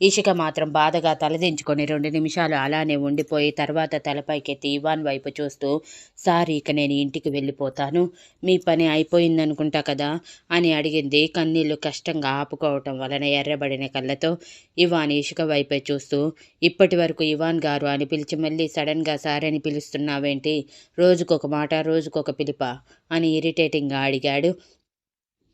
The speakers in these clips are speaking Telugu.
ఇషిక మాత్రం బాధగా తలదించుకొని రెండు నిమిషాలు అలానే ఉండిపోయి తర్వాత తలపైకెత్తి ఇవాన్ వైపు చూస్తూ సార్ ఇక నేను ఇంటికి వెళ్ళిపోతాను. మీ పని అయిపోయిందనుకుంటా కదా? అని అడిగింది కన్నీళ్ళు కష్టంగా ఆపుకోవటం వలన ఎర్రబడిన కళ్ళతో. ఇవాన్ ఇషిక వైపే చూస్తూ ఇప్పటి వరకు ఇవాన్ గారు అని పిలిచి మళ్ళీ సడన్గా సార్ అని పిలుస్తున్నావేంటి? రోజుకొక మాట రోజుకొక పిలిప? అని ఇరిటేటింగ్గా అడిగాడు.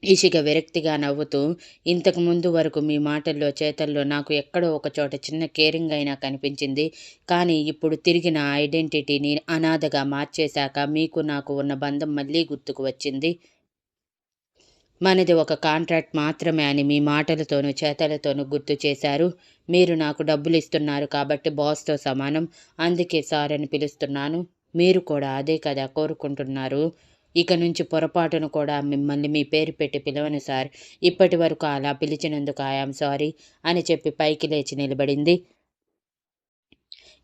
ఇషిక విరక్తిగా నవ్వుతూ ఇంతకుముందు వరకు మీ మాటల్లో చేతల్లో నాకు ఎక్కడో ఒక చోట చిన్న కేరింగ్ అయినా కనిపించింది. కానీ ఇప్పుడు తిరిగి నా ఐడెంటిటీని అనాథగా మార్చేశాక మీకు నాకు ఉన్న బంధం మళ్ళీ గుర్తుకు వచ్చింది. మనది ఒక కాంట్రాక్ట్ మాత్రమే అని మీ మాటలతోనూ చేతలతోనూ గుర్తు చేశారు. మీరు నాకు డబ్బులు ఇస్తున్నారు కాబట్టి బాస్తో సమానం. అందుకే సార్ అని పిలుస్తున్నాను. మీరు కూడా అదే కదా కోరుకుంటున్నారు. ఇక నుంచి పొరపాటును కూడా మిమ్మల్ని మీ పేరు పెట్టి పిలవను సార్. ఇప్పటి వరకు అలా పిలిచినందుకు ఐఆమ్ సారీ అని చెప్పి పైకి లేచి నిలబడింది.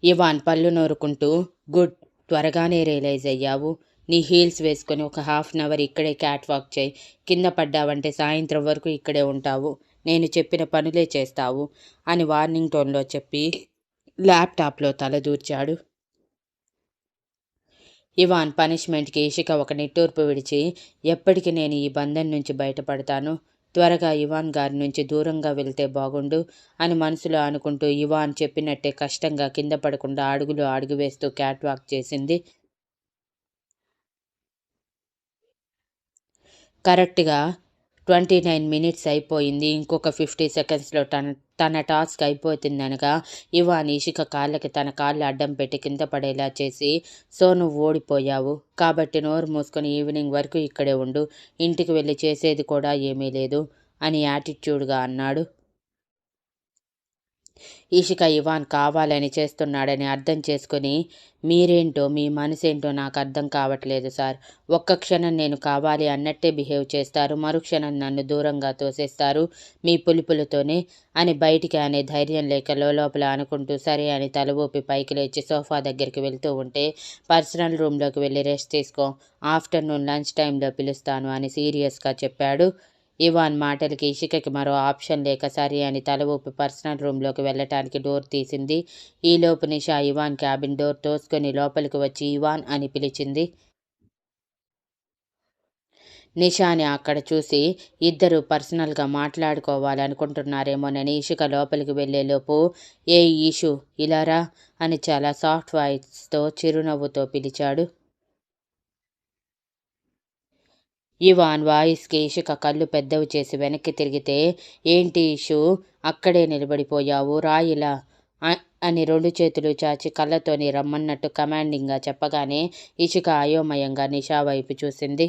ఇవాన్ పళ్ళు నోరుకుంటూ గుడ్ త్వరగానే రియలైజ్ అయ్యావు. నీ హీల్స్ వేసుకొని ఒక హాఫ్ అన్ అవర్ ఇక్కడే క్యాట్ వాక్ చేయి. కింద పడ్డావంటే సాయంత్రం వరకు ఇక్కడే ఉంటావు. నేను చెప్పిన పనులే చేస్తావు అని వార్నింగ్ టోన్లో చెప్పి ల్యాప్టాప్లో తలదూర్చాడు ఇవాన్ పనిష్మెంట్కి ఇషిక ఒక నిట్టూర్పు విడిచి ఎప్పటికి నేను ఈ బంధం నుంచి బయటపడతాను? త్వరగా ఇవాన్ గారి నుంచి దూరంగా వెళ్తే బాగుండు అని మనసులో అనుకుంటూ ఇవాన్ చెప్పినట్టే కష్టంగా కింద పడకుండా అడుగులు అడుగు వేస్తూ క్యాట్ వాక్ చేసింది. కరెక్ట్గా ట్వంటీ నైన్ మినిట్స్ అయిపోయింది. ఇంకొక ఫిఫ్టీ సెకండ్స్లో తన తన టాస్క్ అయిపోతుందనగా ఇవాన్ ఇషిక కాళ్ళకి తన కాళ్ళు అడ్డం పెట్టి కింద పడేలా చేసి సో నువ్వు ఓడిపోయావు. కాబట్టి నోరు మూసుకొని ఈవినింగ్ వరకు ఇక్కడే ఉండు. ఇంటికి వెళ్ళి చేసేది కూడా ఏమీ లేదు అని యాటిట్యూడ్గా అన్నాడు. ఇషిక ఇవాన్ కావాలని చేస్తున్నాడని అర్థం చేసుకుని మీరేంటో మీ మనసేంటో నాకు అర్థం కావట్లేదు సార్. ఒక్క క్షణం నేను కావాలి అన్నట్టే బిహేవ్ చేస్తారు. మరుక్షణం నన్ను దూరంగా తోసేస్తారు మీ పులుపులతోనే అని బయటికి అనే ధైర్యం లేక లోపల అనుకుంటూ సరే అని తల ఊపి పైకి లేచి సోఫా దగ్గరికి వెళ్తూ ఉంటే పర్సనల్ రూమ్లోకి వెళ్ళి రెస్ట్ తీసుకో. ఆఫ్టర్నూన్ లంచ్ టైంలో పిలుస్తాను అని సీరియస్గా చెప్పాడు ఇవాన్ మాటలకి ఇషికకి మరో ఆప్షన్ లేక సరే అని తల ఊపి పర్సనల్ రూమ్లోకి వెళ్ళటానికి డోర్ తీసింది. ఈలోపు నిషా ఇవాన్ క్యాబిన్ డోర్ తోసుకొని లోపలికి వచ్చి ఇవాన్ అని పిలిచింది. నిషాని అక్కడ చూసి ఇద్దరు పర్సనల్గా మాట్లాడుకోవాలనుకుంటున్నారేమోనని ఇషిక లోపలికి వెళ్ళేలోపు ఏ ఈషు ఇలారా అని చాలా సాఫ్ట్ వాయిస్తో చిరునవ్వుతో పిలిచాడు. ఇవాన్ వాయిస్కి ఇషిక కళ్ళు పెద్దవి చేసి వెనక్కి తిరిగితే ఏంటి ఇషు? అక్కడే నిలబడిపోయావు రాయిలా? అని రెండు చేతులు చాచి కళ్ళతోని రమ్మన్నట్టు కమాండింగ్గా చెప్పగానే ఇషిక అయోమయంగా నిషా వైపు చూసింది.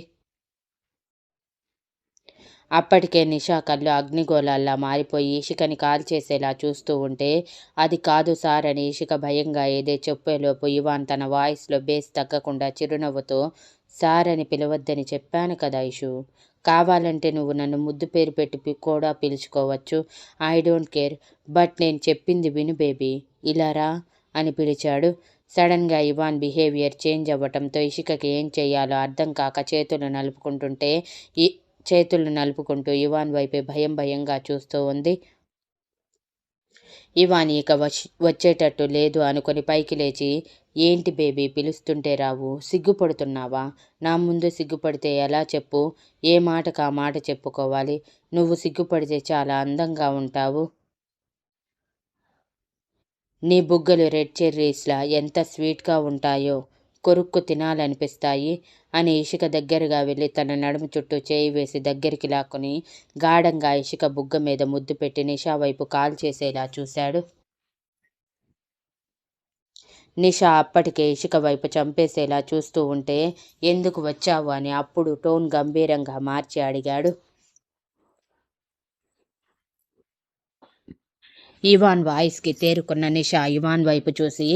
అప్పటికే నిషా కళ్ళు అగ్నిగోళాల్లా మారిపోయి ఇషికని కాల్ చేసేలా చూస్తూ ఉంటే అది కాదు సార్ అని ఇషిక భయంగా ఏదే చెప్పేలోపు ఇవాన్ తన వాయిస్లో బేస్ తగ్గకుండా చిరునవ్వుతో సార్ అని పిలవద్దని చెప్పాను కదా ఇషు. కావాలంటే నువ్వు నన్ను ముద్దు పేరు పెట్టి కూడా పిలుచుకోవచ్చు. ఐ డోంట్ కేర్ బట్ నేను చెప్పింది విను బేబీ. ఇలారా అని పిలిచాడు. సడన్గా ఇవాన్ బిహేవియర్ చేంజ్ అవ్వటంతో ఇషికకి ఏం చేయాలో అర్థం కాక చేతులు నలుపుకుంటుంటే ఈ చేతులు నలుపుకుంటూ ఇవాన్ వైపే భయం భయంగా చూస్తూ ఉంది. ఇవాని ఇక వచ్చేటట్టు లేదు అనుకొని పైకి లేచి ఏంటి బేబీ పిలుస్తుంటే రావు సిగ్గుపడుతున్నావా? నా ముందు సిగ్గుపడితే ఎలా చెప్పు? ఏ మాటకు ఆ మాట చెప్పుకోవాలి? నువ్వు సిగ్గుపడితే చాలా అందంగా ఉంటావు. నీ బుగ్గలు రెడ్ చెర్రీస్లా ఎంత స్వీట్గా ఉంటాయో కొరుక్కు తినాలనిపిస్తాయి. అని ఇషిక దగ్గరగా వెళ్ళి తన నడుము చుట్టూ చేయి వేసి దగ్గరికి లాక్కుని గాఢంగా ఇషిక బుగ్గ మీద ముద్దు పెట్టి నిషా వైపు కాల్ చేసేలా చూశాడు. నిషా అప్పటికే ఇషిక వైపు చంపేసేలా చూస్తూ ఉంటే ఎందుకు వచ్చావు? అని అప్పుడు టోన్ గంభీరంగా మార్చి అడిగాడు. ఇవాన్ వాయిస్కి తేరుకున్న నిషా ఇవాన్ వైపు చూసి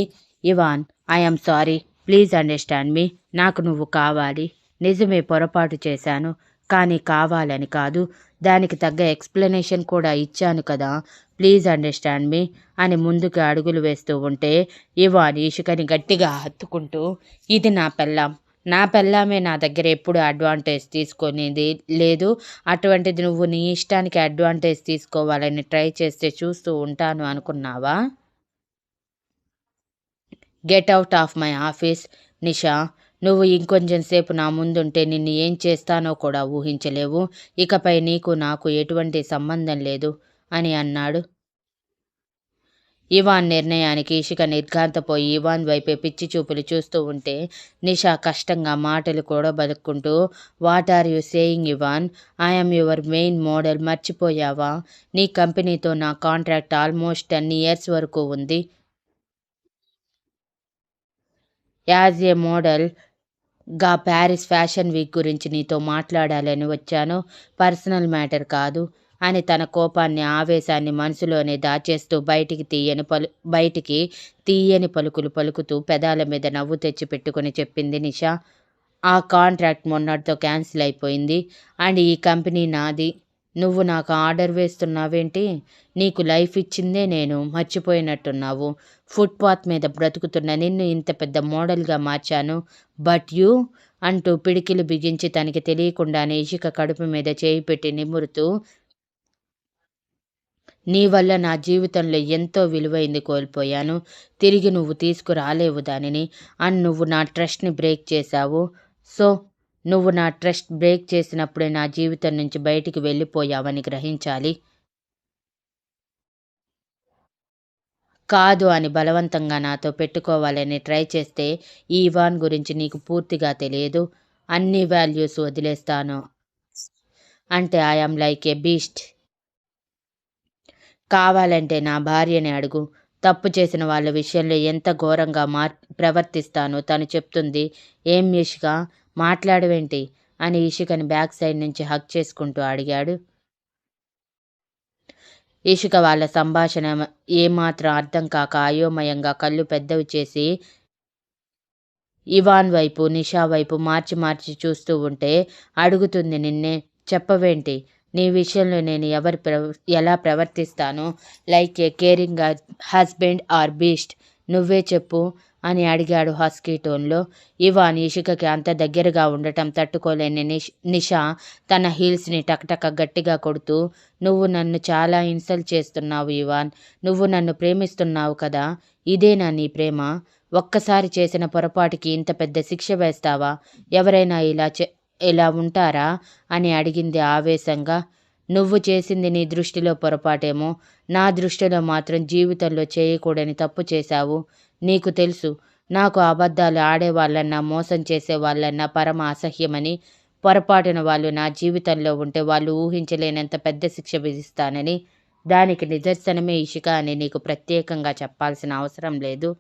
Ivan I'm sorry. Please understand me నాకు నువ్వు కావాలి. నిజమే పొరపాటు చేశాను. కానీ కావాలని కాదు. దానికి తగ్గ ఎక్స్ప్లెనేషన్ కూడా ఇచ్చాను కదా. ప్లీజ్ అండర్స్టాండ్ మీ అని ముందుకు అడుగులు వేస్తూ ఉంటే ఇవాని ఇషుకని గట్టిగా హత్తుకుంటూ ఇది నా పెళ్ళాం. నా పెళ్ళామే నా దగ్గర ఎప్పుడు అడ్వాంటేజ్ తీసుకునేది లేదు. అటువంటిది నువ్వు నీ ఇష్టానికి అడ్వాంటేజ్ తీసుకోవాలని ట్రై చేస్తే చూస్తూ ఉంటాను అనుకున్నావా? Get out of my office. Nisha నువ్వు ఇంకొంచెం సేపు నా ముందుంటే నిన్ను ఏం చేస్తానో కూడా ఊహించలేవు. ఇకపై నీకు నాకు ఎటువంటి సంబంధం లేదు అని అన్నాడు. ఇవాన్ నిర్ణయానికి ఇషిక నిర్ఘాంతపోయి ఇవాన్ వైపే పిచ్చి చూపులు చూస్తూ ఉంటే నిషా కష్టంగా మాటలు కూడా బతుక్కుంటూ what are you saying Ivan I'm your main model మర్చిపోయావా? నీ కంపెనీతో నా కాంట్రాక్ట్ ఆల్మోస్ట్ టెన్ ఇయర్స్ వరకు ఉంది. యాజ్ ఏ మోడల్గా ప్యారిస్ ఫ్యాషన్ వీక్ గురించి నీతో మాట్లాడాలని వచ్చాను. పర్సనల్ మ్యాటర్ కాదు. అని తన కోపాన్ని ఆవేశాన్ని మనసులోనే దాచేస్తూ బయటికి తీయని పలు బయటికి తీయని పలుకులు పలుకుతూ పెదాల మీద నవ్వు తెచ్చి పెట్టుకుని చెప్పింది నిషా. ఆ కాంట్రాక్ట్ మొన్నటితో క్యాన్సిల్ అయిపోయింది. అండ్ ఈ కంపెనీ నాది. నువ్వు నాకు ఆర్డర్ వేస్తున్నావేంటి? నీకు లైఫ్ ఇచ్చిందే నేను మర్చిపోయినట్టున్నావు. ఫుట్పాత్ మీద బ్రతుకుతున్న నిన్ను ఇంత పెద్ద మోడల్గా మార్చాను. But you? అంటూ పిడికిలు బిగించి తనకి తెలియకుండానే ఇషిక కడుపు మీద చేయి పెట్టి నిమురుతూ నీ వల్ల నా జీవితంలో ఎంతో విలువైంది కోల్పోయాను. తిరిగి నువ్వు తీసుకురాలేవు దానిని. అండ్ నువ్వు నా ట్రస్ట్ని బ్రేక్ చేశావు. సో నువ్వు నా ట్రస్ట్ బ్రేక్ చేసినప్పుడే నా జీవితం నుంచి బయటికి వెళ్ళిపోయావని గ్రహించాలి. కాదు అని బలవంతంగా నాతో పెట్టుకోవాలని ట్రై చేస్తే ఈ వాన్ గురించి నీకు పూర్తిగా తెలియదు. అన్ని వాల్యూస్ వదిలేస్తాను. అంటే ఐఎమ్ లైక్ ఏ బీస్ట్. కావాలంటే నా భార్యని అడుగు. తప్పు చేసిన వాళ్ళ విషయంలో ఎంత ఘోరంగా మార్ ప్రవర్తిస్తానో తను చెప్తుంది. ఏం మిష్గా? మాట్లాడవేంటి? అని ఇషికని బ్యాక్ సైడ్ నుంచి హక్ చేసుకుంటూ అడిగాడు. ఇషిక వాళ్ళ సంభాషణ ఏమాత్రం అర్థం కాక అయోమయంగా కళ్ళు పెద్దవి చేసి ఇవాన్ వైపు నిషా వైపు మార్చి మార్చి చూస్తూ ఉంటే అడుగుతుంది నిన్నే చెప్పవేంటి? నీ విషయంలో నేను ఎవరు ప్రవ ఎలా ప్రవర్తిస్తానో? Like a caring husband or beast. నువ్వే చెప్పు. అని అడిగాడు హస్కీ టోన్లో ఇవాన్ ఇషికకి అంత దగ్గరగా ఉండటం తట్టుకోలేని నిష్ నిషా తన హీల్స్ని టకటక గట్టిగా కొడుతూ నువ్వు నన్ను చాలా ఇన్సల్ట్ చేస్తున్నావు ఇవాన్ నువ్వు నన్ను ప్రేమిస్తున్నావు కదా ఇదేనా నీ ప్రేమ? ఒక్కసారి చేసిన పొరపాటుకి ఇంత పెద్ద శిక్ష వేస్తావా? ఎవరైనా ఇలా చే ఇలా ఉంటారా? అని అడిగింది ఆవేశంగా. నువ్వు చేసింది నీ దృష్టిలో పొరపాటేమో నా దృష్టిలో మాత్రం జీవితంలో చేయకూడని తప్పు చేశావు. నీకు తెలుసు నాకు అబద్ధాలు ఆడేవాళ్ళన్నా మోసం చేసే వాళ్ళన్నా పరమ అసహ్యమని పొరపాటున వాళ్ళు నా జీవితంలో ఉంటే వాళ్ళు ఊహించలేనంత పెద్ద శిక్ష విధిస్తానని దానికి నిదర్శనమే ఇషిక అని నీకు ప్రత్యేకంగా చెప్పాల్సిన అవసరం లేదు.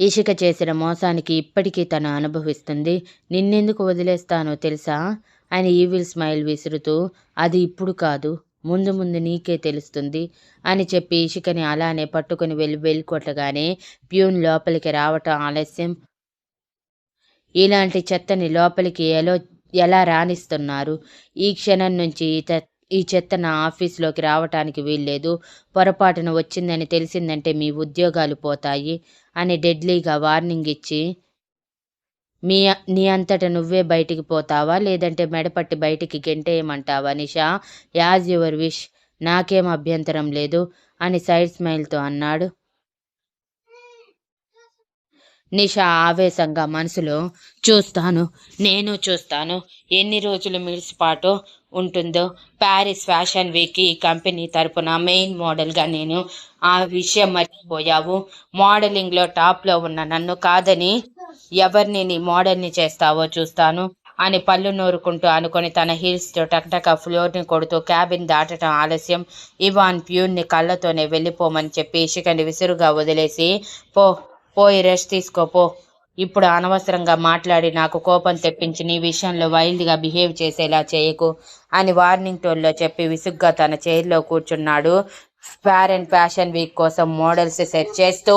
ఇషిక చేసిన మోసానికి ఇప్పటికీ తను అనుభవిస్తుంది. నిన్నెందుకు వదిలేస్తానో తెలుసా? అని ఈవిల్ స్మైల్ విసురుతూ అది ఇప్పుడు కాదు. ముందు ముందు నీకే తెలుస్తుంది అని చెప్పి ఇషికని అలానే పట్టుకుని వెళ్ళి వెళ్ళికొట్టగానే ప్యూన్ లోపలికి రావటం ఆలస్యం. ఇలాంటి చెత్తని లోపలికి ఎలా ఎలా రాణిస్తున్నారు? ఈ క్షణం నుంచి ఈ ఈ చెత్త నా ఆఫీస్లోకి రావటానికి వీల్లేదు. పొరపాటున వచ్చిందని తెలిసిందంటే మీ ఉద్యోగాలు పోతాయి అని డెడ్లీగా వార్నింగ్ ఇచ్చి మీ నీ అంతట నువ్వే బయటికి పోతావా? లేదంటే మెడపట్టి బయటికి గెంటేయమంటావా? Nisha as your wish. నాకేం అభ్యంతరం లేదు అని సైడ్ స్మైల్తో అన్నాడు. నిషా ఆవేశంగా మనసులో చూస్తాను నేను చూస్తాను. ఎన్ని రోజులు మిడిసిపాటు ఉంటుందో. ప్యారిస్ ఫ్యాషన్ వీక్ ఈ కంపెనీ తరపున మెయిన్ మోడల్గా నేను ఆ విషయం మర్చిపోయావు. మోడలింగ్లో టాప్లో ఉన్న నన్ను కాదని ఎవరిని నీ మోడల్ని చేస్తావో చూస్తాను అని పళ్ళు నూరుకుంటూ అనుకొని తన హీల్స్తో టక్టక ఫ్లోర్ని కొడుతూ క్యాబిన్ దాటడం ఆలస్యం. ఇవాన్ ప్యూన్ని కళ్ళతోనే వెళ్ళిపోమని చెప్పి ఇషికని విసురుగా వదిలేసి పో పోయి రెస్ట్ తీసుకో పో. ఇప్పుడు అనవసరంగా మాట్లాడి నాకు కోపం తెప్పించి నీ విషయంలో వైల్డ్గా బిహేవ్ చేసేలా చేయకు అని వార్నింగ్ టోన్లో చెప్పి విసుగ్గా తన చైర్లో కూర్చున్నాడు. ఫేర్ అండ్ ఫ్యాషన్ వీక్ కోసం మోడల్స్ సెట్ చేస్తూ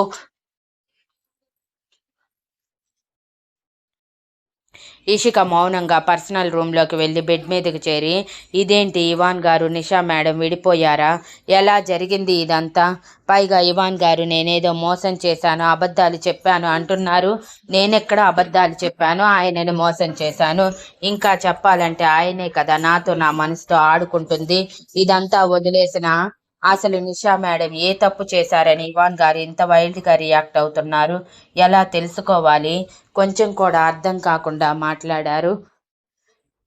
ఇషిక మౌనంగా పర్సనల్ రూమ్లోకి వెళ్ళి బెడ్ మీదకి చేరి ఇదేంటి ఇవాన్ గారు నిషా మేడం విడిపోయారా? ఎలా జరిగింది ఇదంతా? పైగా ఇవాన్ గారు నేనేదో మోసం చేశాను అబద్ధాలు చెప్పాను అంటున్నారు. నేనెక్కడ అబద్ధాలు చెప్పాను ఆయనని మోసం చేశాను. ఇంకా చెప్పాలంటే ఆయనే కదా నాతో నా మనసుతో ఆడుకుంటుంది. ఇదంతా వదిలేసిన అసలు నిషా మేడం ఏ తప్పు చేశారని ఇవాన్ గారు ఇంత వైల్డ్గా రియాక్ట్ అవుతున్నారు? ఎలా తెలుసుకోవాలి? కొంచెం కూడా అర్థం కాకుండా మాట్లాడారు.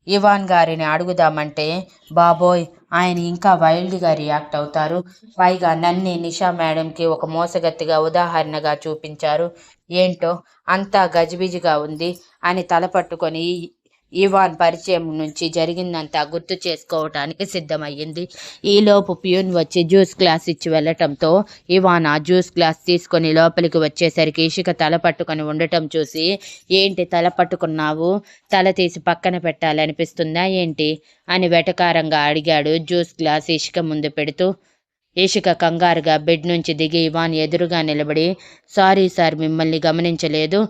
ఇవాన్ గారిని అడుగుదామంటే బాబోయ్ ఆయన ఇంకా వైల్డ్గా రియాక్ట్ అవుతారు. పైగా నన్ను నిషా మేడంకి ఒక మోసగత్తిగా ఉదాహరణగా చూపించారు. ఏంటో అంతా గజిబిజిగా ఉంది అని తలపట్టుకొని ఇవాన్ పరిచయం నుంచి జరిగిందంతా గుర్తు చేసుకోవటానికి సిద్ధమయ్యింది. ఈలోపు ప్యూన్ వచ్చి జ్యూస్ గ్లాస్ ఇచ్చి వెళ్ళటంతో ఇవాన్ ఆ జ్యూస్ గ్లాస్ తీసుకొని లోపలికి వచ్చేసరికి ఇషిక తల పట్టుకొని ఉండటం చూసి ఏంటి తల పట్టుకున్నావు? తల తీసి పక్కన పెట్టాలనిపిస్తుందా ఏంటి? అని వెటకారంగా అడిగాడు జ్యూస్ గ్లాస్ ఇషిక ముందు పెడుతూ. ఇషిక కంగారుగా బెడ్ నుంచి దిగి ఇవాన్ ఎదురుగా నిలబడి సారీ సార్ మిమ్మల్ని గమనించలేదు.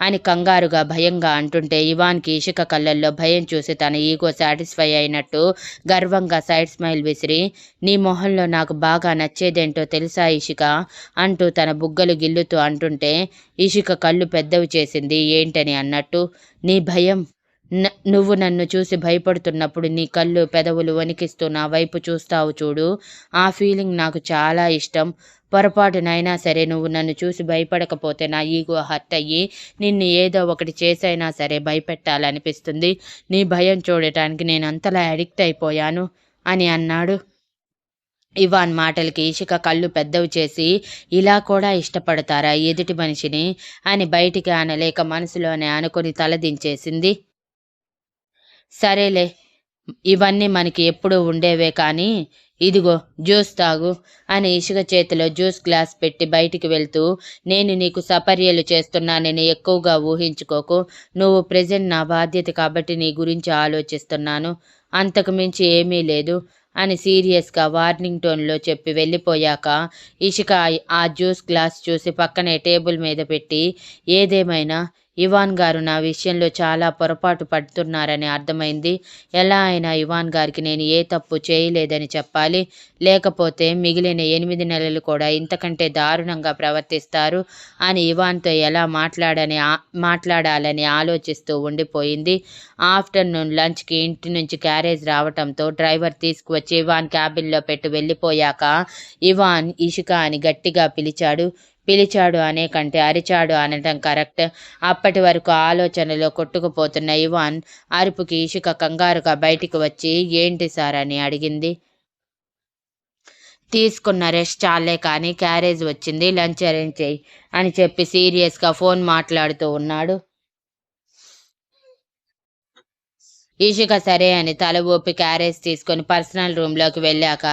అని కంగారుగా భయంగా అంటుంటే ఇవాన్కి ఇషిక కళ్ళల్లో భయం చూసి తన ఈగో సాటిస్ఫై అయినట్టు గర్వంగా సైడ్ స్మైల్ విసిరి నీ మొహంలో నాకు బాగా నచ్చేదేంటో తెలుసా ఇషిక? అంటూ తన బుగ్గలు గిల్లుతూ అంటుంటే ఇషిక కళ్ళు పెద్దవి చేసింది ఏంటని అన్నట్టు నీ భయం నువ్వు నన్ను చూసి భయపడుతున్నప్పుడు నీ కళ్ళు పెదవులు వణికిస్తూ నా వైపు చూస్తావు చూడు ఆ ఫీలింగ్ నాకు చాలా ఇష్టం పొరపాటునైనా సరే నువ్వు నన్ను చూసి భయపడకపోతే నా ఈగో హర్ట్ అయ్యి నిన్ను ఏదో ఒకటి చేసైనా సరే భయపెట్టాలనిపిస్తుంది. నీ భయం చూడటానికి నేను అంతలా అడిక్ట్ అయిపోయాను అని అన్నాడు. ఇవాన్ మాటలకి ఇషిక కళ్ళు పెద్దవి చేసి ఇలా కూడా ఇష్టపడతారా ఎదుటి మనిషిని? అని బయటికి అనలేక మనసులోనే అనుకుని తలదించేసింది సరేలే ఇవన్నీ మనకి ఎప్పుడూ ఉండేవే కానీ ఇదిగో జ్యూస్ తాగు అని ఇసుక చేతిలో జ్యూస్ గ్లాస్ పెట్టి బయటికి వెళ్తూ నేను నీకు సపర్యలు చేస్తున్నానని ఎక్కువగా ఊహించుకోకు. నువ్వు ప్రెజెంట్ నా బాధ్యత కాబట్టి నీ గురించి ఆలోచిస్తున్నాను. అంతకు మించి ఏమీ లేదు అని సీరియస్గా వార్నింగ్ టోన్లో చెప్పి వెళ్ళిపోయాక ఇషిక ఆ జ్యూస్ గ్లాస్ చూసి పక్కనే టేబుల్ మీద పెట్టి ఏదేమైనా ఇవాన్ గారు నా విషయంలో చాలా పొరపాటు పడుతున్నారని అర్థమైంది. ఎలా అయినా ఇవాన్ గారికి నేను ఏ తప్పు చేయలేదని చెప్పాలి. లేకపోతే మిగిలిన ఎనిమిది నెలలు కూడా ఇంతకంటే దారుణంగా ప్రవర్తిస్తారు అని ఇవాన్తో ఎలా మాట్లాడని మాట్లాడాలని ఆలోచిస్తూ ఉండిపోయింది. ఆఫ్టర్నూన్ లంచ్కి ఇంటి నుంచి క్యారేజ్ రావటంతో డ్రైవర్ తీసుకువచ్చి ఇవాన్ క్యాబిన్లో పెట్టి వెళ్ళిపోయాక ఇవాన్ ఇషిక అని గట్టిగా పిలిచాడు. పిలిచాడు అనే కంటే అరిచాడు అనడం కరెక్ట్. అప్పటి వరకు ఆలోచనలో కొట్టుకుపోతున్న ఇవాన్ అరుపుకి ఇషిక కంగారుగా బయటికి వచ్చి ఏంటి సార్? అని అడిగింది. తీసుకున్న రెస్ట్ చాలే కానీ క్యారేజ్ వచ్చింది లంచ్ అరేంజ్ చేయి అని చెప్పి సీరియస్గా ఫోన్ మాట్లాడుతూ ఉన్నాడు. ఈషిక సరే అని తల ఊపి క్యారేజ్ తీసుకొని పర్సనల్ రూమ్లోకి వెళ్ళాక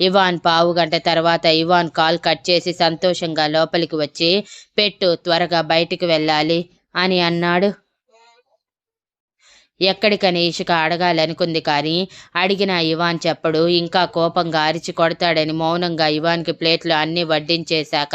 ఇవాన్ పావు గంట తర్వాత ఇవాన్ కాల్ కట్ చేసి సంతోషంగా లోపలికి వచ్చి పెట్టు త్వరగా బయటికి వెళ్ళాలి అని అన్నాడు. ఎక్కడికని ఇషిక అడగాలనుకుంది కానీ అడిగిన ఇవాన్ చెప్పడు. ఇంకా కోపంగా అరిచి కొడతాడని మౌనంగా ఇవాన్కి ప్లేట్లు అన్నీ వడ్డించేశాక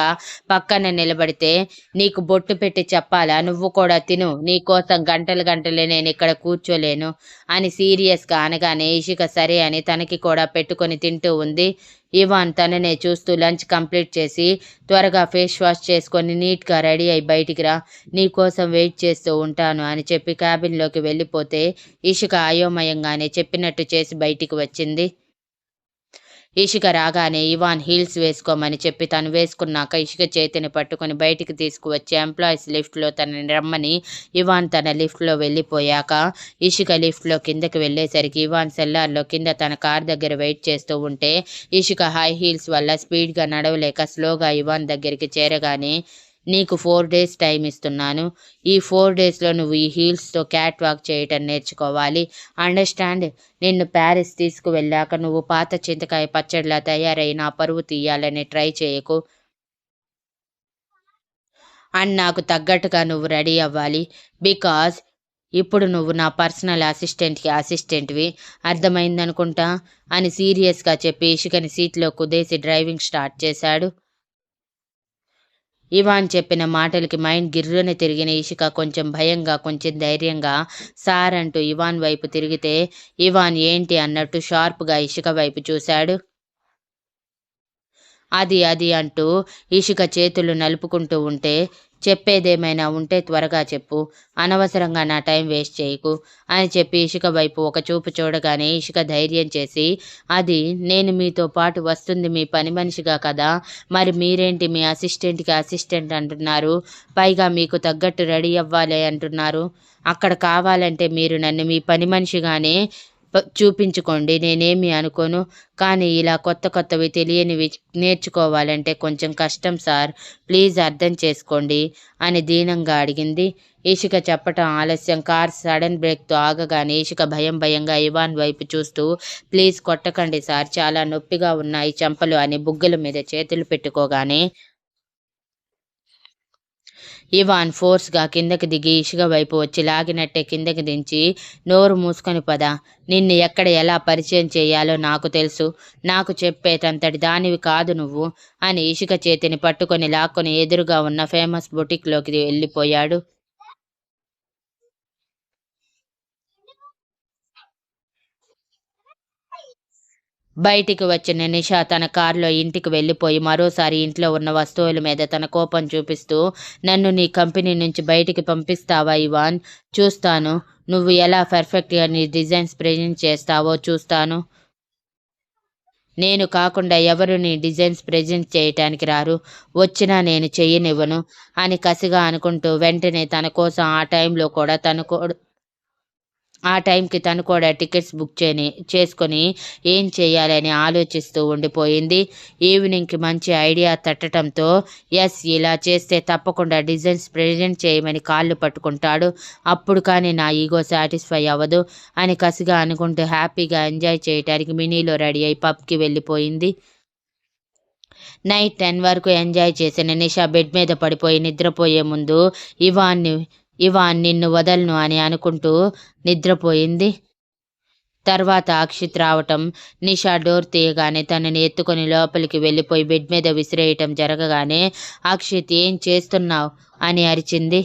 పక్కన నిలబడితే నీకు బొట్టు పెట్టి చెప్పాలా? నువ్వు కూడా తిను. నీకోసం గంటలు గంటలే నేను ఇక్కడ కూర్చోలేను అని సీరియస్గా అనగానే ఇషిక సరే అని తనకి కూడా పెట్టుకొని తింటూ ఉంది. ఇవాన్ తననే చూస్తూ లంచ్ కంప్లీట్ చేసి త్వరగా ఫేస్ వాష్ చేసుకొని నీట్గా రెడీ అయి బయటికి రా. నీకోసం వెయిట్ చేస్తూ ఉంటాను అని చెప్పి క్యాబిన్లోకి వెళ్ళిపోతే ఇషిక అయోమయంగానే చెప్పినట్టు చేసి బయటికి వచ్చింది. ఇషిక రాగానే ఇవాన్ హీల్స్ వేసుకోమని చెప్పి తను వేసుకున్నాక ఇషిక చేతిని పట్టుకొని బయటికి తీసుకువచ్చి ఎంప్లాయీస్ లిఫ్ట్లో తనని రమ్మని ఇవాన్ తన లిఫ్ట్లో వెళ్ళిపోయాక ఇషిక లిఫ్ట్లో కిందకి వెళ్ళేసరికి ఇవాన్ సెల్లార్లో కింద తన కార్ దగ్గర వెయిట్ చేస్తూ ఉంటే ఇషిక హై హీల్స్ వల్ల స్పీడ్గా నడవలేక స్లోగా ఇవాన్ దగ్గరికి చేరగానే నీకు ఫోర్ డేస్ టైం ఇస్తున్నాను. ఈ ఫోర్ డేస్లో నువ్వు ఈ హీల్స్తో క్యాట్ వాక్ చేయటం నేర్చుకోవాలి. అండర్స్టాండ్ నిన్ను ప్యారిస్ తీసుకువెళ్ళాక నువ్వు పాత చింతకాయ పచ్చడిలా తయారై నా పరువు తీయాలని ట్రై చేయకు. అండ్ నాకు తగ్గట్టుగా నువ్వు రెడీ అవ్వాలి. బికాజ్ ఇప్పుడు నువ్వు నా పర్సనల్ అసిస్టెంట్కి అసిస్టెంట్వి అర్థమైందనుకుంటా? అని సీరియస్గా చెప్పి ఇషికని సీట్లో కుదేసి డ్రైవింగ్ స్టార్ట్ చేశాడు. ఇవాన్ చెప్పిన మాటలకి మైండ్ గిర్రున తిరిగిన ఇషిక కొంచెం భయంగా కొంచెం ధైర్యంగా సార్ అంటూ ఇవాన్ వైపు తిరిగితే ఇవాన్ ఏంటి అన్నట్టు షార్ప్గా ఇషిక వైపు చూశాడు. అది అది అంటూ ఇషిక చేతులు నలుపుకుంటూ ఉంటే చెప్పేదేమైనా ఉంటే త్వరగా చెప్పు. అనవసరంగా నా టైం వేస్ట్ చేయకు. అని చెప్పి ఇషిక వైపు ఒక చూపు చూడగానే ఇషిక ధైర్యం చేసి అది నేను మీతో పాటు వస్తుంది మీ పని మనిషిగా కదా. మరి మీరేంటి మీ అసిస్టెంట్కి అసిస్టెంట్ అంటున్నారు? పైగా మీకు తగ్గట్టు రెడీ అవ్వాలి అంటున్నారు. అక్కడ కావాలంటే మీరు నన్ను మీ పని మనిషిగానే చూపించుకోండి. నేనేమి అనుకోను కానీ ఇలా కొత్త కొత్తవి తెలియనివి నేర్చుకోవాలంటే కొంచెం కష్టం సార్. ప్లీజ్ అర్థం చేసుకోండి అని దీనంగా అడిగింది. ఇషిక చెప్పటం ఆలస్యం. కార్ సడన్ బ్రేక్తో ఆగగానే ఇషిక భయం భయంగా ఇవాన్ వైపు చూస్తూ ప్లీజ్ కొట్టకండి సార్ చాలా నొప్పిగా ఉన్నాయి చెంపలు అని బుగ్గల మీద చేతులు పెట్టుకోగానే ఇవాన్ ఫోర్స్గా కిందకి దిగి ఇసుక వైపు వచ్చి లాగినట్టే కిందకి దించి నోరు మూసుకొని పద. నిన్ను ఎక్కడ ఎలా పరిచయం చేయాలో నాకు తెలుసు. నాకు చెప్పేటంతటి దానివి కాదు నువ్వు అని ఇసుక చేతిని పట్టుకొని లాక్కొని ఎదురుగా ఉన్న ఫేమస్ బొటిక్లోకి వెళ్ళిపోయాడు. బయటికి వచ్చిన నిషా తన కారులో ఇంటికి వెళ్ళిపోయి మరోసారి ఇంట్లో ఉన్న వస్తువుల మీద తన కోపం చూపిస్తూ నన్ను నీ కంపెనీ నుంచి బయటికి పంపిస్తావా ఇవాన్? చూస్తాను. నువ్వు ఎలా పర్ఫెక్ట్గా నీ డిజైన్స్ ప్రజెంట్ చేస్తావో చూస్తాను. నేను కాకుండా ఎవరు నీ డిజైన్స్ ప్రజెంట్ చేయటానికి రారు. వచ్చినా నేను చెయ్యనివ్వను అని కసిగా అనుకుంటూ వెంటనే తన కోసం ఆ టైంలో కూడా తను కూడా ఆ టైంకి తను కూడా టికెట్స్ బుక్ చేయని చేసుకొని ఏం చేయాలని ఆలోచిస్తూ ఉండిపోయింది. ఈవినింగ్కి మంచి ఐడియా తట్టడంతో ఎస్ ఇలా చేస్తే తప్పకుండా డిజైన్స్ ప్రజెంట్ చేయమని కాళ్ళు పట్టుకుంటాడు. అప్పుడు కానీ నా ఈగో సాటిస్ఫై అవ్వదు అని కసిగా అనుకుంటూ హ్యాపీగా ఎంజాయ్ చేయడానికి మినీలో రెడీ అయి పబ్కి వెళ్ళిపోయింది. నైట్ టెన్ వరకు ఎంజాయ్ చేసిన నిషా బెడ్ మీద పడిపోయి నిద్రపోయే ముందు ఇవాన్ని ఇవాన్ నిన్ను వదలను అని అనుకుంటూ నిద్రపోయింది. తర్వాత అక్షిత్ రావటం నిషా డోర్ తీయగానే తనని ఎత్తుకొని లోపలికి వెళ్ళిపోయి బెడ్ మీద విసిరేయటం జరగగానే అక్షిత్ ఏం చేస్తున్నావు? అని అరిచింది.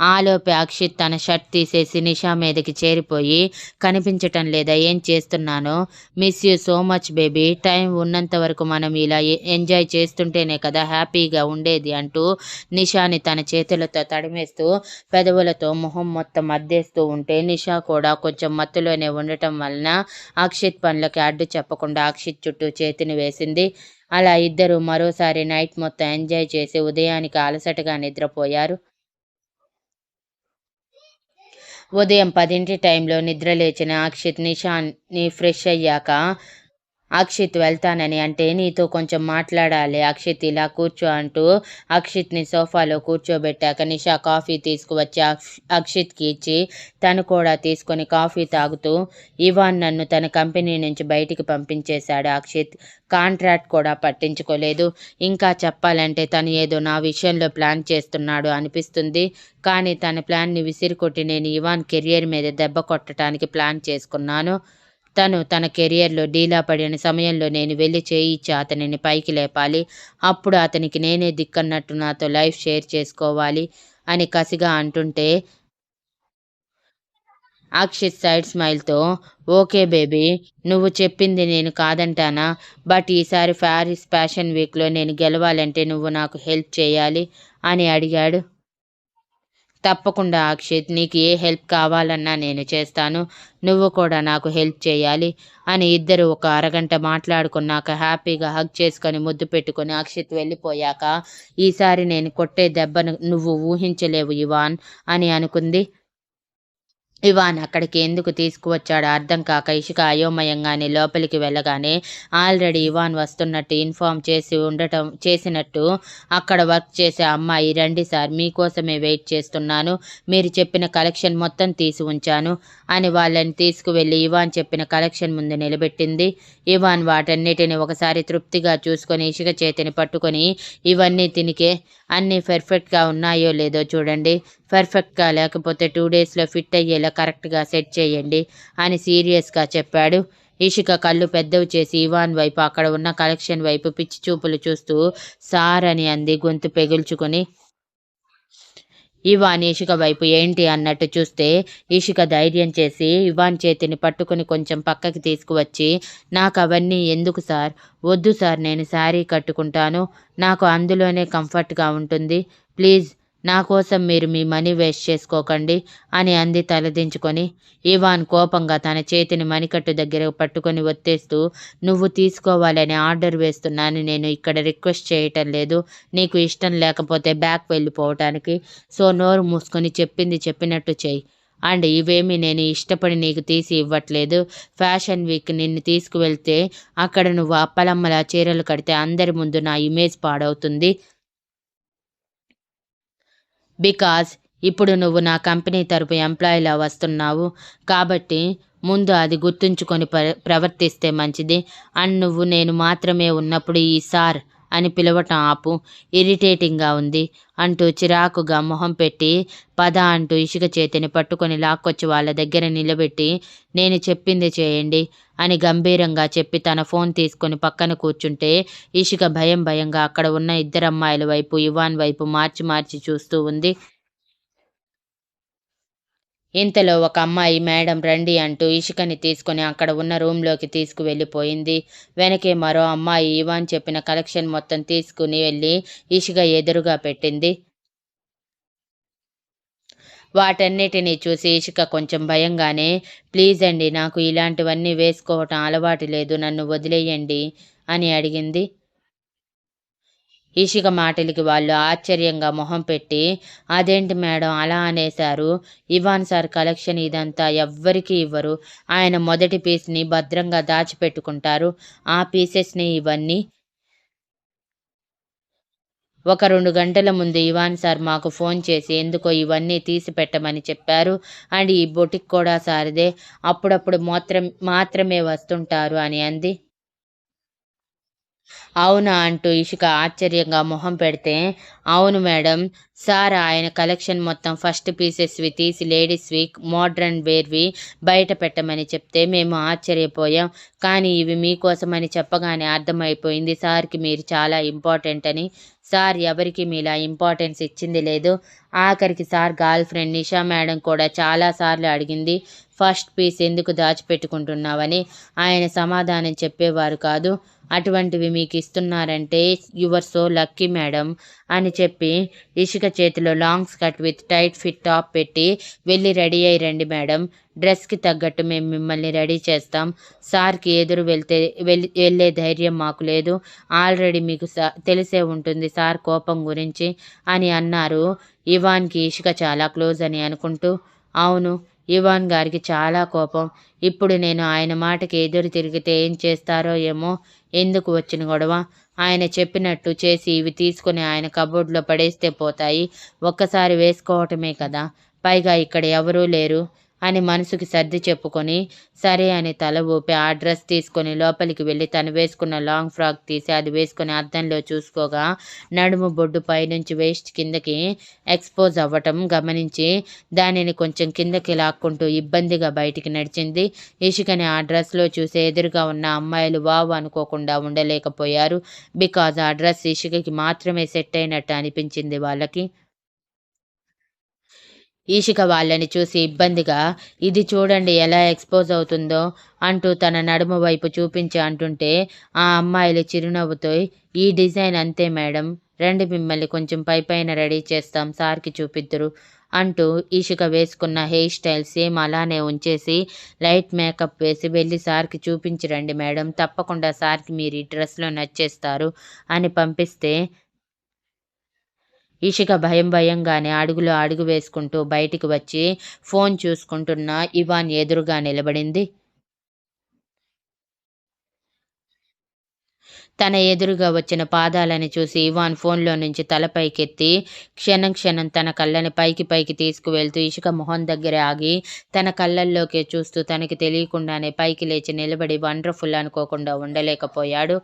ఆలోపే అక్షిత్ తన షర్ట్ తీసేసి నిషా మీదకి చేరిపోయి కనిపించటం లేదా? ఏం చేస్తున్నానో? Miss you so much baby. Time ఉన్నంత వరకు మనం ఇలా ఎంజాయ్ చేస్తుంటేనే కదా హ్యాపీగా ఉండేది అంటూ నిషాని తన చేతులతో తడిమేస్తూ పెదవులతో మొహం మొత్తం అద్దేస్తూ ఉంటే నిషా కూడా కొంచెం మత్తులోనే ఉండటం వలన అక్షిత్ పనులకి అడ్డు చెప్పకుండా అక్షిత్ చుట్టూ చేతిని వేసింది. అలా ఇద్దరు మరోసారి నైట్ మొత్తం ఎంజాయ్ చేసి ఉదయానికి అలసటగా నిద్రపోయారు. ఉదయం పదింటి టైంలో నిద్ర లేచిన అక్షిత్ నిషాన్ని ఫ్రెష్ అయ్యాక అక్షిత్ వెళ్తానని అంటే నీతో కొంచెం మాట్లాడాలి. అక్షిత్ ఇలా కూర్చో అంటూ అక్షిత్ని సోఫాలో కూర్చోబెట్టాక నిషా కాఫీ తీసుకువచ్చి అక్ష్- అక్షిత్కి ఇచ్చి తను కూడా తీసుకొని కాఫీ తాగుతూ ఇవాన్ నన్ను తన కంపెనీ నుంచి బయటికి పంపించేశాడు. అక్షిత్ కాంట్రాక్ట్ కూడా పట్టించుకోలేదు. ఇంకా చెప్పాలంటే తను ఏదో నా విషయంలో ప్లాన్ చేస్తున్నాడు అనిపిస్తుంది. కానీ తన ప్లాన్ని విసిరికొట్టి నేను ఇవాన్ కెరియర్ మీద దెబ్బ కొట్టడానికి ప్లాన్ చేసుకున్నాను. తను తన కెరియర్లో డీలా పడిన సమయంలో నేను వెళ్ళి చేయి ఇచ్చి అతనిని పైకి లేపాలి. అప్పుడు అతనికి నేనే దిక్కన్నట్టు నాతో లైఫ్ షేర్ చేసుకోవాలి అని కసిగా అంటుంటే అక్షిత్ సైడ్ స్మైల్తో ఓకే బేబీ నువ్వు చెప్పింది నేను కాదంటానా? బట్ ఈసారి ప్యారిస్ ఫ్యాషన్ వీక్లో నేను గెలవాలంటే నువ్వు నాకు హెల్ప్ చేయాలి అని అడిగాడు. తప్పకుండా అక్షిత్ నీకు ఏ హెల్ప్ కావాలన్నా నేను చేస్తాను. నువ్వు కూడా నాకు హెల్ప్ చేయాలి అని ఇద్దరు ఒక అరగంట మాట్లాడుకున్నాక హ్యాపీగా హగ్ చేసుకొని ముద్దు పెట్టుకొని అక్షిత్ వెళ్ళిపోయాక ఈసారి నేను కొట్టే దెబ్బను నువ్వు ఊహించలేవు ఇవాన్ అని అనుకుంది. ఇవాన్ అక్కడికి ఎందుకు తీసుకువచ్చాడో అర్థం కాక ఇషిక అయోమయంగానే లోపలికి వెళ్ళగానే ఆల్రెడీ ఇవాన్ వస్తున్నట్టు ఇన్ఫామ్ చేసి ఉండటం చేసినట్టు అక్కడ వర్క్ చేసే అమ్మాయి రండి సార్ మీకోసమే వెయిట్ చేస్తున్నాను. మీరు చెప్పిన కలెక్షన్ మొత్తం తీసి ఉంచాను అని వాళ్ళని తీసుకువెళ్ళి ఇవాన్ చెప్పిన కలెక్షన్ ముందు నిలబెట్టింది. ఇవాన్ వాటన్నిటిని ఒకసారి తృప్తిగా చూసుకొని ఇషిక చేతిని పట్టుకొని ఇవన్నీ తినికే అన్నీ పర్ఫెక్ట్గా ఉన్నాయో లేదో చూడండి. పర్ఫెక్ట్గా లేకపోతే టూ డేస్లో ఫిట్ అయ్యేలా కరెక్ట్గా సెట్ చేయండి అని సీరియస్గా చెప్పాడు. ఇషిక కళ్ళు పెద్దవి చేసి ఇవాన్ వైపు అక్కడ ఉన్న కలెక్షన్ వైపు పిచ్చి చూపులు చూస్తూ సార్ అని అంది. గొంతు పెగుల్చుకుని ఇవాన్ ఇషిక వైపు ఏంటి అన్నట్టు చూస్తే ఇషిక ధైర్యం చేసి ఇవాన్ చేతిని పట్టుకుని కొంచెం పక్కకి తీసుకువచ్చి నాకు అవన్నీ ఎందుకు సార్? వద్దు సార్ నేను శారీ కట్టుకుంటాను. నాకు అందులోనే కంఫర్ట్గా ఉంటుంది. ప్లీజ్ నా కోసం మీరు మీ మనీ వేస్ట్ చేసుకోకండి అని అంది తలదించుకొని. ఇవాన్ కోపంగా తన చేతిని మణికట్టు దగ్గర పట్టుకొని ఒత్తేస్తూ నువ్వు తీసుకోవాలని ఆర్డర్ వేస్తున్నాను. నేను ఇక్కడ రిక్వెస్ట్ చేయటం లేదు. నీకు ఇష్టం లేకపోతే బ్యాక్ వెళ్ళిపోవటానికి. సో నోరు మూసుకొని చెప్పింది చెప్పినట్టు చెయ్యి. అండ్ ఇవేమి నేను ఇష్టపడి నీకు తీసి ఇవ్వట్లేదు. ఫ్యాషన్ వీక్ నిన్ను తీసుకువెళ్తే అక్కడ నువ్వు అప్పలమ్మల చీరలు కడితే అందరి ముందు నా ఇమేజ్ పాడవుతుంది. బికాజ్ ఇప్పుడు నువ్వు నా కంపెనీ తరపు ఎంప్లాయీలా వస్తున్నావు. కాబట్టి ముందు అది గుర్తుంచుకొని ప్ర ప్రవర్తిస్తే మంచిది. అండ్ నువ్వు నేను మాత్రమే ఉన్నప్పుడు ఈ సార్ అని పిలవటం ఆపు. ఇరిటేటింగ్గా ఉంది అంటూ చిరాకుగా మొహం పెట్టి పద అంటూ ఇసుక చేతిని పట్టుకొని లాక్కొచ్చి వాళ్ళ దగ్గర నిలబెట్టి నేను చెప్పింది చేయండి అని గంభీరంగా చెప్పి తన ఫోన్ తీసుకొని పక్కన కూర్చుంటే ఇషిక భయం భయంగా అక్కడ ఉన్న ఇద్దరమ్మాయిల వైపు ఇవాన్ వైపు మార్చి మార్చి చూస్తూ ఉంది. ఇంతలో ఒక అమ్మాయి మేడం రండి అంటూ ఇషికని తీసుకొని అక్కడ ఉన్న రూమ్లోకి తీసుకువెళ్ళిపోయింది. వెనకే మరో అమ్మాయి ఇవాన్ చెప్పిన కలెక్షన్ మొత్తం తీసుకుని వెళ్ళి ఇషిక ఎదురుగా పెట్టింది. వాటన్నిటినీ చూసి ఇషిక కొంచెం భయంగానే ప్లీజ్ అండి నాకు ఇలాంటివన్నీ వేసుకోవటం అలవాటు లేదు నన్ను వదిలేయండి అని అడిగింది. ఇషిక మాటలకి వాళ్ళు ఆశ్చర్యంగా మొహం పెట్టి అదేంటి మేడం అలా అనేశారు? ఇవాన్ సార్ కలెక్షన్ ఇదంతా ఎవ్వరికీ ఇవ్వరు. ఆయన మొదటి పీస్ని భద్రంగా దాచిపెట్టుకుంటారు. ఆ పీసెస్ని ఇవన్నీ ఒక రెండు గంటల ముందు ఇవాన్ సార్ మాకు ఫోన్ చేసి ఎందుకో ఇవన్నీ తీసి పెట్టమని చెప్పారు. అండ్ ఈ బొటిక్ కూడా సారిదే. అప్పుడప్పుడు మాత్రం మాత్రమే వస్తుంటారు అని అంది. అవునా అంటూ ఇషిక ఆశ్చర్యంగా మొహం పెడితే. అవును మేడం సార్ ఆయన కలెక్షన్ మొత్తం ఫస్ట్ పీసెస్వి తీసి లేడీస్వి మోడ్రన్ వేర్వి బయట పెట్టమని చెప్తే మేము ఆశ్చర్యపోయాం. కానీ ఇవి మీకోసమని చెప్పగానే అర్థమైపోయింది సార్కి మీరు చాలా ఇంపార్టెంట్ అని. సార్ ఎవరికి మీలా ఇంపార్టెన్స్ ఇచ్చింది లేదు. ఆఖరికి sir girl friend Nisha madam కూడా చాలాసార్లు అడిగింది ఫస్ట్ పీస్ ఎందుకు దాచిపెట్టుకుంటున్నావని. ఆయన సమాధానం చెప్పేవారు కాదు. అటువంటివి మీకు ఇస్తున్నారంటే యువర్ సో లక్కీ మేడం అని చెప్పి ఇషిక చేతిలో long skirt with tight fit top పెట్టి వెళ్ళి రెడీ అయ్యి రండి మేడం డ్రెస్కి తగ్గట్టు మేము మిమ్మల్ని రెడీ చేస్తాం. సార్కి ఎదురు వెళ్తే వెళ్ళి వెళ్ళే ధైర్యం మాకు లేదు. ఆల్రెడీ మీకు తెలిసే ఉంటుంది సార్ కోపం గురించి అని అన్నారు. ఇవాన్కి ఇషిక చాలా క్లోజ్ అని అనుకుంటూ అవును ఇవాన్ గారికి చాలా కోపం. ఇప్పుడు నేను ఆయన మాటకి ఎదురు తిరిగితే ఏం చేస్తారో ఏమో ఎందుకు వచ్చిన గొడవ? ఆయన చెప్పినట్టు చేసి ఇవి తీసుకుని ఆయన కబోర్డ్లో పడేస్తే పోతాయి. ఒక్కసారి వేసుకోవటమే కదా. పైగా ఇక్కడ ఎవరూ లేరు. అని మనసుకి సర్ది చెప్పుకొని సరే అని తల ఊపి ఆ డ్రెస్ తీసుకొని లోపలికి వెళ్ళి తను వేసుకున్న లాంగ్ ఫ్రాక్ తీసి అది వేసుకొని అద్దంలో చూసుకోగా నడుము బొడ్డు పైనుంచి వేస్ట్ కిందకి ఎక్స్పోజ్ అవ్వటం గమనించి దానిని కొంచెం కిందకి లాక్కుంటూ ఇబ్బందిగా బయటికి నడిచింది. ఇషికని ఆ డ్రెస్లో చూసి ఎదురుగా ఉన్న అమ్మాయిలు వావ్ అనుకోకుండా ఉండలేకపోయారు. బికాజ్ ఆ డ్రెస్ ఇషికకి మాత్రమే సెట్ అయినట్టు అనిపించింది వాళ్ళకి. ఈషిక వాళ్ళని చూసి ఇబ్బందిగా ఇది చూడండి ఎలా ఎక్స్పోజ్ అవుతుందో అంటూ తన నడుము వైపు చూపించి అంటుంటే ఆ అమ్మాయిలు చిరునవ్వుతో ఈ డిజైన్ అంతే మేడం రండి మిమ్మల్ని కొంచెం పై పైన రెడీ చేస్తాం సార్కి చూపిద్దురు అంటూ ఈషిక వేసుకున్న హెయిర్ స్టైల్ సేమ్ అలానే ఉంచేసి లైట్ మేకప్ వేసి వెళ్ళి సార్కి చూపించి రండి మేడం తప్పకుండా సార్కి మీరు ఈ డ్రెస్లో నచ్చేస్తారు అని పంపిస్తే ఇషిక భయం భయంగానే అడుగులో అడుగు వేసుకుంటూ బయటికి వచ్చి ఫోన్ చూసుకుంటున్న ఇవాన్ ఎదురుగా నిలబడింది. తన ఎదురుగా వచ్చిన పాదాలని చూసి ఇవాన్ ఫోన్లో నుంచి తల పైకెత్తి క్షణం క్షణం తన కళ్ళని పైకి పైకి తీసుకువెళ్తూ ఇసుక మొహం దగ్గర ఆగి తన కళ్ళల్లోకి చూస్తూ తనకి తెలియకుండానే పైకి లేచి నిలబడి వండర్ఫుల్ అనుకోకుండా ఉండలేకపోయాడు.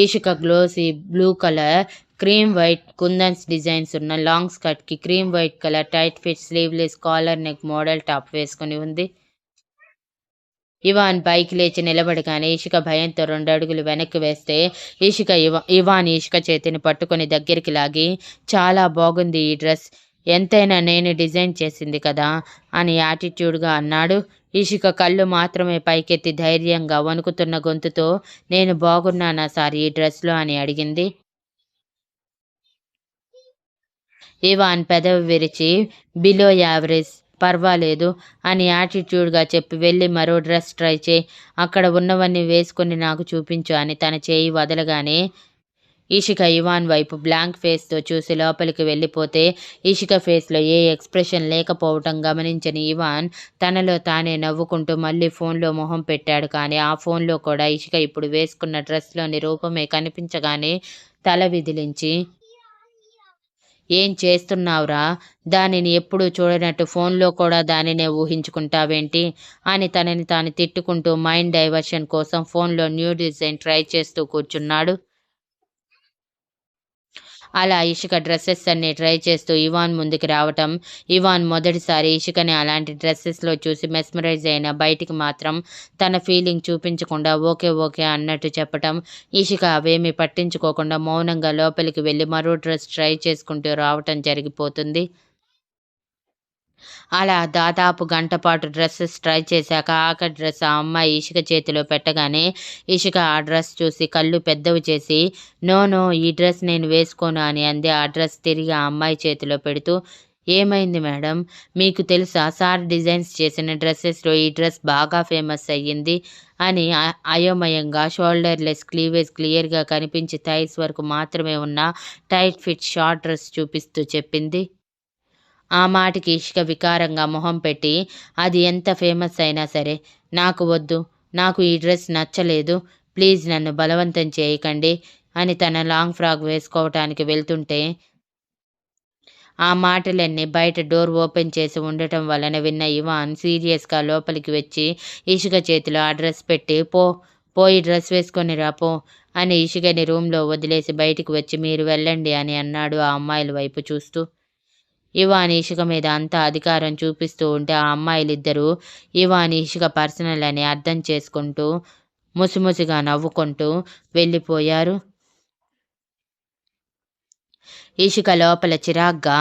Ishika glossy blue colour cream white kundans designs ఉన్న long స్కర్ట్కి cream white colour tight fit sleeveless collar neck model top వేసుకుని ఉంది. ఇవాన్ పైకి లేచి నిలబడగానే ఇషిక భయంతో రెండు అడుగులు వెనక్కి వేస్తే ఇషిక ఇవా ఇవాన్ ఇషిక చేతిని పట్టుకొని దగ్గరికి లాగి చాలా బాగుంది ఈ డ్రెస్. ఎంతైనా నేను డిజైన్ చేసింది కదా అని యాటిట్యూడ్గా అన్నాడు. ఇషిక కళ్ళు మాత్రమే పైకెత్తి ధైర్యంగా వణుకుతున్న గొంతుతో నేను బాగున్నానా సార్ ఈ డ్రెస్లో? అని అడిగింది. ఇవాన్ పెదవి విరిచి బిలో యావరేజ్ పర్వాలేదు అని యాటిట్యూడ్గా చెప్పి వెళ్ళి మరో డ్రెస్ ట్రై చేయి అక్కడ ఉన్నవన్నీ వేసుకొని నాకు చూపించు అని తన చేయి వదలగానే ఈషిక ఇవాన్ వైపు బ్లాంక్ ఫేస్తో చూసి లోపలికి వెళ్ళిపోతే ఈషిక ఫేస్లో ఏ ఎక్స్ప్రెషన్ లేకపోవటం గమనించిన ఇవాన్ తనలో తానే నవ్వుకుంటూ మళ్ళీ ఫోన్లో మొహం పెట్టాడు. కానీ ఆ ఫోన్లో కూడా ఇషిక ఇప్పుడు వేసుకున్న డ్రెస్లోని రూపమే కనిపించగానే తల విదిలించి ఏం చేస్తున్నావురా? దానిని ఎప్పుడూ చూడనట్టు ఫోన్లో కూడా దానినే ఊహించుకుంటావేంటి? అని తనని తాను తిట్టుకుంటూ మైండ్ డైవర్షన్ కోసం ఫోన్లో న్యూ డిజైన్ ట్రై చేస్తూ కూర్చున్నాడు. అలా ఇషిక డ్రెస్సెస్ అన్ని ట్రై చేస్తూ ఇవాన్ ముందుకు రావటం ఇవాన్ మొదటిసారి ఇషికని అలాంటి డ్రెస్సెస్లో చూసి మెస్మరైజ్ అయిన బయటికి మాత్రం తన ఫీలింగ్ చూపించకుండా ఓకే ఓకే అన్నట్టు చెప్పటం ఇషిక అవేమీ పట్టించుకోకుండా మౌనంగా లోపలికి వెళ్ళి మరో డ్రెస్ ట్రై చేసుకుంటూ రావటం జరిగిపోతుంది. అలా దాదాపు గంటపాటు డ్రెస్సెస్ ట్రై చేశాక ఆఖరి డ్రెస్ ఆ అమ్మాయి ఇషిక చేతిలో పెట్టగానే ఇషిక ఆ డ్రెస్ చూసి కళ్ళు పెద్దవి చేసి నో నో ఈ డ్రెస్ నేను వేసుకోను అని అంది. ఆ డ్రెస్ తిరిగి ఆ అమ్మాయి చేతిలో పెడుతూ ఏమైంది మేడం? మీకు తెలుసా? సార్ డిజైన్స్ చేసిన డ్రెస్సెస్లో ఈ డ్రెస్ బాగా ఫేమస్ అయ్యింది అని అయోమయంగా షోల్డర్లెస్ క్లీవేజ్ క్లియర్గా కనిపించి థైస్ వరకు మాత్రమే ఉన్న టైట్ ఫిట్ షార్ట్ డ్రెస్ చూపిస్తూ చెప్పింది. ఆ మాటకి ఇష్క వికారంగా మొహం పెట్టి అది ఎంత ఫేమస్ అయినా సరే నాకు వద్దు నాకు ఈ డ్రెస్ నచ్చలేదు ప్లీజ్ నన్ను బలవంతం చేయకండి అని తన లాంగ్ ఫ్రాక్ వేసుకోవటానికి వెళ్తుంటే ఆ మాటలన్నీ బయట డోర్ ఓపెన్ చేసి ఉండటం వలన విన్న ఇవాన్ సీరియస్గా లోపలికి వచ్చి ఇసుక చేతిలో ఆ డ్రెస్ పెట్టి పో పోయి డ్రెస్ వేసుకొని రాపో అని ఇసుకని రూమ్లో వదిలేసి బయటికి వచ్చి మీరు వెళ్ళండి అని అన్నాడు ఆ అమ్మాయిల వైపు చూస్తూ. ఇవాని ఇషిక మీద అంతా అధికారం చూపిస్తూ ఉంటే ఆ అమ్మాయిలిద్దరూ ఇవాని ఇషిక పర్సనల్ అని అర్థం చేసుకుంటూ ముసిముసిగా నవ్వుకుంటూ వెళ్ళిపోయారు. ఇషిక లోపల చిరాగ్గా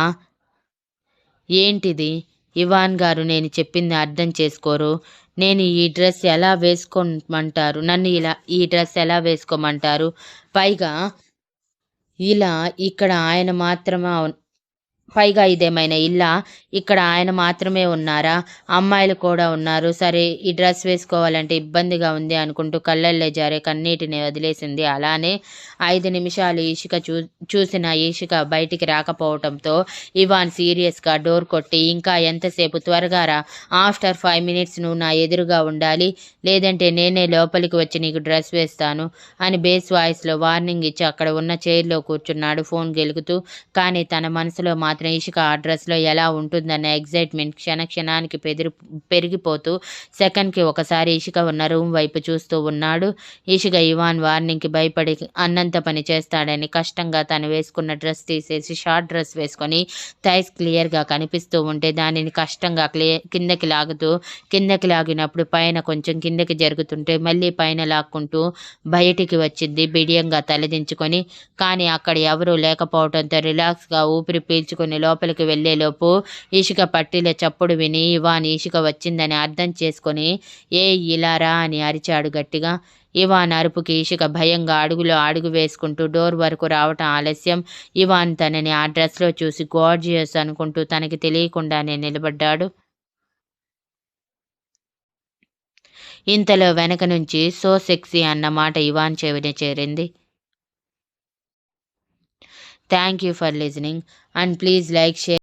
ఏంటిది? ఇవాన్ గారు నేను చెప్పింది అర్థం చేసుకోరు. నేను ఈ డ్రెస్ ఎలా వేసుకోమంటారు? నన్ను ఇలా ఈ డ్రెస్ ఎలా వేసుకోమంటారు? పైగా ఇలా ఇక్కడ ఆయన మాత్రమే పైగా ఇదేమైనా ఇల్లా? ఇక్కడ ఆయన మాత్రమే ఉన్నారా? అమ్మాయిలు కూడా ఉన్నారు. సరే ఈ డ్రెస్ వేసుకోవాలంటే ఇబ్బందిగా ఉంది అనుకుంటూ కళ్ళల్లో జారే కన్నీటిని వదిలేసింది. అలానే ఐదు నిమిషాలు ఈషిక చూ చూసిన ఈషిక బయటికి రాకపోవడంతో ఇవాన్ సీరియస్గా డోర్ కొట్టి ఇంకా ఎంతసేపు? త్వరగా రా. ఆఫ్టర్ ఫైవ్ మినిట్స్ నువ్వు నా ఎదురుగా ఉండాలి. లేదంటే నేనే లోపలికి వచ్చి నీకు డ్రెస్ వేస్తాను అని బేస్ వాయిస్లో వార్నింగ్ ఇచ్చి అక్కడ ఉన్న చైర్లో కూర్చున్నాడు ఫోన్ గెలుగుతూ. కానీ తన మనసులో మాత్రం మాత్రం ఇషిక ఆ డ్రెస్లో ఎలా ఉంటుందన్న ఎగ్జైట్మెంట్ క్షణ క్షణానికి పెదిరి పెరిగిపోతూ సెకండ్కి ఒకసారి ఇషిక ఉన్న రూమ్ వైపు చూస్తూ ఉన్నాడు. ఇషిక ఇవాన్ వార్నింగ్కి భయపడి అన్నంత పని చేస్తాడని కష్టంగా తను వేసుకున్న డ్రెస్ తీసేసి షార్ట్ డ్రెస్ వేసుకొని థైస్ క్లియర్గా కనిపిస్తూ ఉంటే దానిని కష్టంగా క్లియర్ కిందకి లాగుతూ కిందకి లాగినప్పుడు పైన కొంచెం కిందకి జరుగుతుంటే మళ్ళీ పైన లాక్కుంటూ బయటికి వచ్చింది బిడియంగా తలదించుకొని. కానీ అక్కడ ఎవరూ లేకపోవడంతో రిలాక్స్గా ఊపిరి పీల్చుకొని తీసుకుని లోపలికి వెళ్ళేలోపు ఇషిక పట్టీల చప్పుడు విని ఇవాన్ ఇసుక వచ్చిందని అర్థం చేసుకొని ఏ ఇలారా అని అరిచాడు గట్టిగా. ఇవాన్ అరుపుకి ఇషిక భయంగా అడుగులో అడుగు వేసుకుంటూ డోర్ వరకు రావటం ఆలస్యం. ఇవాన్ తనని ఆ డ్రెస్లో చూసి గార్జియస్ అనుకుంటూ తనకి తెలియకుండానే నిలబడ్డాడు. ఇంతలో వెనక నుంచి సో సెక్సీ అన్న మాట ఇవాన్ చెవిని చేరింది. Thank you for listening. And please like, share.